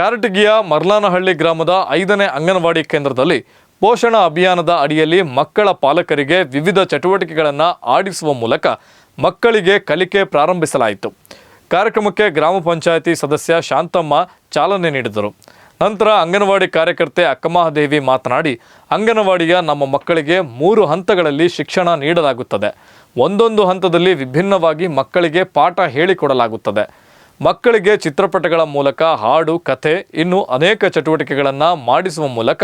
ಕಾರಟಗಿಯ ಮರ್ಲಾನಹಳ್ಳಿ ಗ್ರಾಮದ ಐದನೇ ಅಂಗನವಾಡಿ ಕೇಂದ್ರದಲ್ಲಿ ಪೋಷಣ ಅಭಿಯಾನದ ಅಡಿಯಲ್ಲಿ ಮಕ್ಕಳ ಪಾಲಕರಿಗೆ ವಿವಿಧ ಚಟುವಟಿಕೆಗಳನ್ನು ಆಡಿಸುವ ಮೂಲಕ ಮಕ್ಕಳಿಗೆ ಕಲಿಕೆ ಪ್ರಾರಂಭಿಸಲಾಯಿತು. ಕಾರ್ಯಕ್ರಮಕ್ಕೆ ಗ್ರಾಮ ಪಂಚಾಯಿತಿ ಸದಸ್ಯ ಶಾಂತಮ್ಮ ಚಾಲನೆ ನೀಡಿದರು. ನಂತರ ಅಂಗನವಾಡಿ ಕಾರ್ಯಕರ್ತೆ ಅಕ್ಕಮಹಾದೇವಿ ಮಾತನಾಡಿ, ಅಂಗನವಾಡಿಯ ನಮ್ಮ ಮಕ್ಕಳಿಗೆ ಮೂರು ಹಂತಗಳಲ್ಲಿ ಶಿಕ್ಷಣ ನೀಡಲಾಗುತ್ತದೆ. ಒಂದೊಂದು ಹಂತದಲ್ಲಿ ವಿಭಿನ್ನವಾಗಿ ಮಕ್ಕಳಿಗೆ ಪಾಠ ಹೇಳಿಕೊಡಲಾಗುತ್ತದೆ. ಮಕ್ಕಳಿಗೆ ಚಿತ್ರಪಟಗಳ ಮೂಲಕ ಹಾಡು, ಕಥೆ, ಇನ್ನು ಅನೇಕ ಚಟುವಟಿಕೆಗಳನ್ನು ಮಾಡಿಸುವ ಮೂಲಕ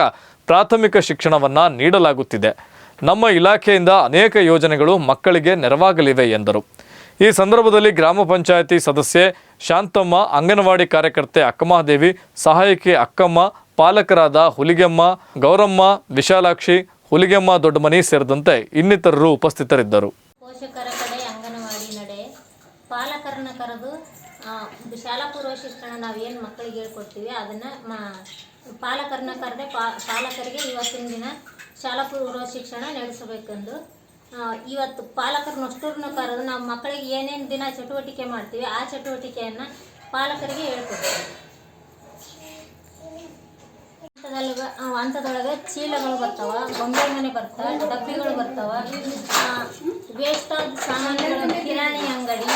ಪ್ರಾಥಮಿಕ ಶಿಕ್ಷಣವನ್ನು ನೀಡಲಾಗುತ್ತಿದೆ. ನಮ್ಮ ಇಲಾಖೆಯಿಂದ ಅನೇಕ ಯೋಜನೆಗಳು ಮಕ್ಕಳಿಗೆ ನೆರವಾಗಲಿವೆ ಎಂದರು. ಈ ಸಂದರ್ಭದಲ್ಲಿ ಗ್ರಾಮ ಪಂಚಾಯಿತಿ ಸದಸ್ಯೆ ಶಾಂತಮ್ಮ, ಅಂಗನವಾಡಿ ಕಾರ್ಯಕರ್ತೆ ಅಕ್ಕಮಹಾದೇವಿ, ಸಹಾಯಕಿ ಅಕ್ಕಮ್ಮ, ಪಾಲಕರಾದ ಹುಲಿಗೆಮ್ಮ, ಗೌರಮ್ಮ, ವಿಶಾಲಾಕ್ಷಿ, ಹುಲಿಗೆಮ್ಮ ದೊಡ್ಡಮನಿ ಸೇರಿದಂತೆ ಇನ್ನಿತರರು ಉಪಸ್ಥಿತರಿದ್ದರು. ಪೋಷಕರ ಕಡೆ ಅಂಗನವಾಡಿ ನಡೆ ಪಾಲಕರನ್ನ ಕರೆದು ಶಾಲಾ ಪೂರ್ವ ಶಿಕ್ಷಣ ನಾವು ಏನು ಮಕ್ಕಳಿಗೆ ಹೇಳ್ಕೊಡ್ತೀವಿ, ಅದನ್ನು ಮಾ, ಪಾಲಕರನ್ನ ಕರೆದೆ ಪಾಲಕರಿಗೆ ಇವತ್ತಿನ ದಿನ ಶಾಲಾ ಪೂರ್ವ ಶಿಕ್ಷಣ ನಡೆಸಬೇಕೆಂದು ಇವತ್ತು ಪಾಲಕರನ್ನಷ್ಟೂರನ್ನು ಕರೆದು ನಾವು ಮಕ್ಕಳಿಗೆ ಏನೇನು ದಿನ ಚಟುವಟಿಕೆ ಮಾಡ್ತೀವಿ, ಆ ಚಟುವಟಿಕೆಯನ್ನು ಪಾಲಕರಿಗೆ ಹೇಳ್ಕೊಡ್ತೀವಿ. ಹಂತದೊಳಗೆ ಚೀಲಗಳು ಬರ್ತಾವ, ಗೊಂಬೆ ಮನೆ ಬರ್ತಾವ, ಡಬ್ಬಿಗಳು ಬರ್ತಾವ ವೇಸ್ಟ್ ಆದ ಸಾಮಾನುಗಳು ಕಿರಾಣಿ ಅಂಗಡಿ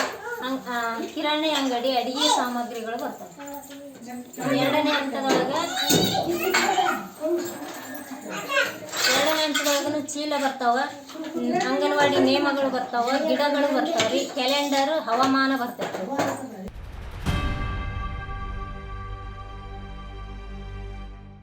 ಅಂಗ್- ಆ, ಕಿರಾಣಿ ಅಂಗಡಿ ಅಡಿಗೆ ಸಾಮಗ್ರಿಗಳು ಬರ್ತವೆ. ಎರಡನೇ ಹಂತದೊಳಗ ಎರಡನೇ ಹಂತದೊಳಗೂ ಚೀಲ ಬರ್ತಾವ. ಅಂಗನವಾಡಿ ನಿಯಮಗಳು ಬರ್ತಾವ ಗಿಡಗಳು ಬರ್ತಾವ ರೀ. ಕ್ಯಾಲೆಂಡರ್ ಹವಾಮಾನ ಬರ್ತೈತೆ.